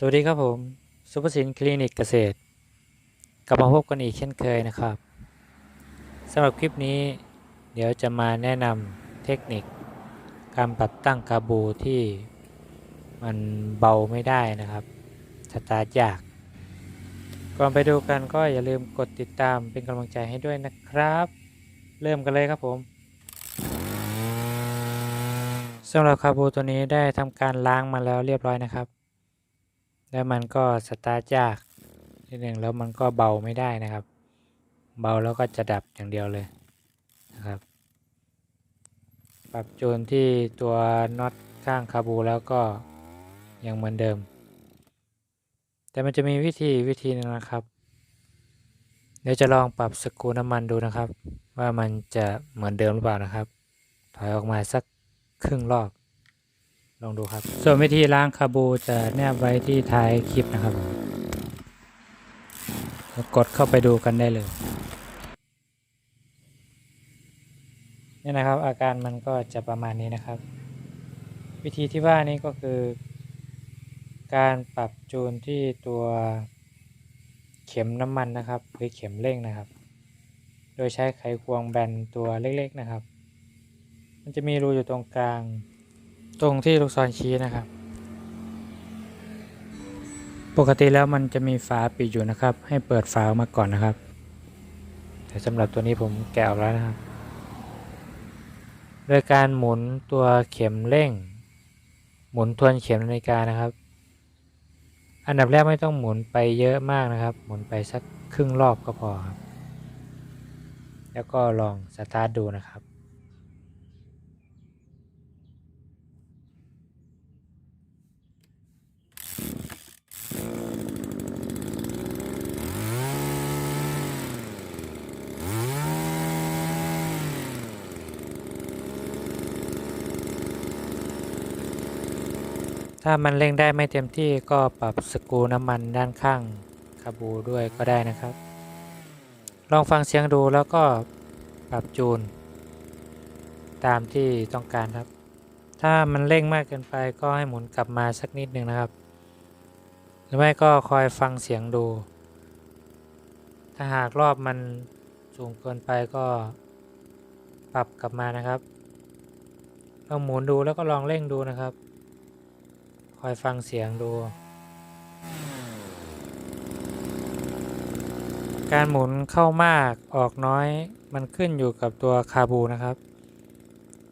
สวัสดีครับผมสุภสินคลินิกเกษตร กลับมาพบกันอีกเช่นเคยนะครับสำหรับคลิปนี้ เดี๋ยวจะมาแนะนำเทคนิค การปรับตั้งคาบูที่มันเบาไม่ได้นะครับสตาร์ทยาก ก่อนไปดูกันก็อย่าลืมกดติดตามเป็นกำลังใจให้ด้วยนะครับ เริ่มกันเลยครับผมสำหรับคาบูตัวนี้ได้ทำการล้างมาแล้วเรียบร้อยนะครับ แล้วมันก็สตาร์ทยากนิดหนึ่งแล้วมันก็เบาไม่ได้นะครับ เบาแล้วก็จะดับอย่างเดียวเลยนะครับ ปรับจูนที่ตัวน็อตข้างคาบูแล้วก็ยังเหมือนเดิม แต่มันจะมีวิธีวิธีนึงนะครับ เดี๋ยวจะลองปรับสกูน้ำมันดูนะครับ ว่ามันจะเหมือนเดิมหรือเปล่านะครับ ถอยออกมาสักครึ่งรอบ ลองดูครับ ส่วนวิธีล้างคาบูจะแนบไว้ที่ท้ายคลิปนะครับแล้วกดเข้าไปดูกันได้เลย นี่นะครับ อาการมันก็จะประมาณนี้นะครับ วิธีที่ว่านี้ก็คือ การปรับจูนที่ตัวเข็มน้ำมันนะครับหรือเข็มเร่งนะครับ โดยใช้ไขควงแบนตัวเล็กๆนะครับ มันจะมีรูอยู่ตรงกลาง ตรงที่ลูกศรชี้นะครับ ปกติแล้วมันจะมีฝาปิดอยู่นะครับ ให้เปิดฝาออกมาก่อนนะครับ แต่สำหรับตัวนี้ผมแกะออกแล้วนะครับ โดยการหมุนตัวเข็มเร่ง หมุนทวนเข็มนาฬิกานะครับ อันดับแรกไม่ต้องหมุนไปเยอะมากนะครับ หมุนไปสักครึ่งรอบก็พอครับ แล้วก็ลองสตาร์ทดูนะครับ ถ้ามันเร่งได้ไม่เต็มที่ก็ปรับสกูน้ำมันด้านข้างคาบูด้วยก็ได้นะครับ ลองฟังเสียงดูแล้วก็ปรับจูน ตามที่ต้องการครับ ถ้ามันเร่งมากเกินไปก็ให้หมุนกลับมาสักนิดหนึ่งนะครับ หรือไม่ก็คอยฟังเสียงดู ถ้าหากรอบมันสูงเกินไปก็ปรับกลับมานะครับลองหมุนดูแล้วก็ลองเร่งดูนะครับ คอยฟังเสียงดู การหมุนเข้ามากออกน้อย มันขึ้นอยู่กับตัวคาบูนะครับ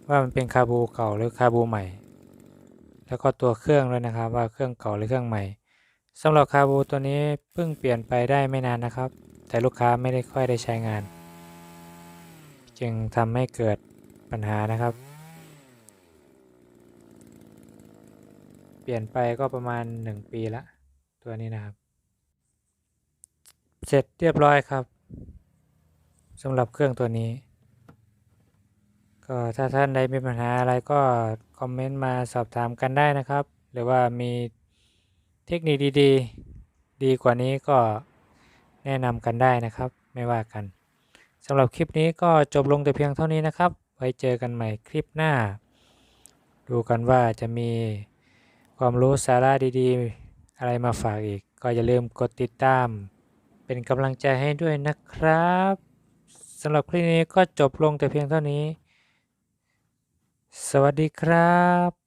ว่ามันเป็นคาบูเก่าหรือคาบูใหม่ แล้วก็ตัวเครื่องด้วยนะครับว่าเครื่องเก่าหรือเครื่องใหม่สำหรับคาบูตัวนี้เพิ่งเปลี่ยนไปได้ไม่นานนะครับ แต่ลูกค้าไม่ได้ค่อยได้ใช้งาน จึงทำให้เกิดปัญหานะครับ เปลี่ยนไปก็ประมาณ 1 ปีละ ตัวนี้นะครับ เสร็จเรียบร้อยครับสำหรับเครื่องตัวนี้ ก็ถ้าท่านใดมีปัญหาอะไรก็ คอมเมนต์มาสอบถามกันได้นะครับ หรือว่ามีเทคนิคดีๆ ดีกว่านี้ก็แนะนำกันได้นะครับ ไม่ว่ากันสำหรับคลิปนี้ก็จบลงแต่เพียงเท่านี้นะครับ ไว้เจอกันใหม่คลิปหน้า ดูกันว่าจะมี ความรู้สาระดีๆ อะไรมาฝากอีก ก็อย่าลืมกดติดตาม เป็นกำลังใจให้ด้วยนะครับสำหรับคลิปนี้ก็จบลงแต่เพียงเท่านี้ สวัสดีครับ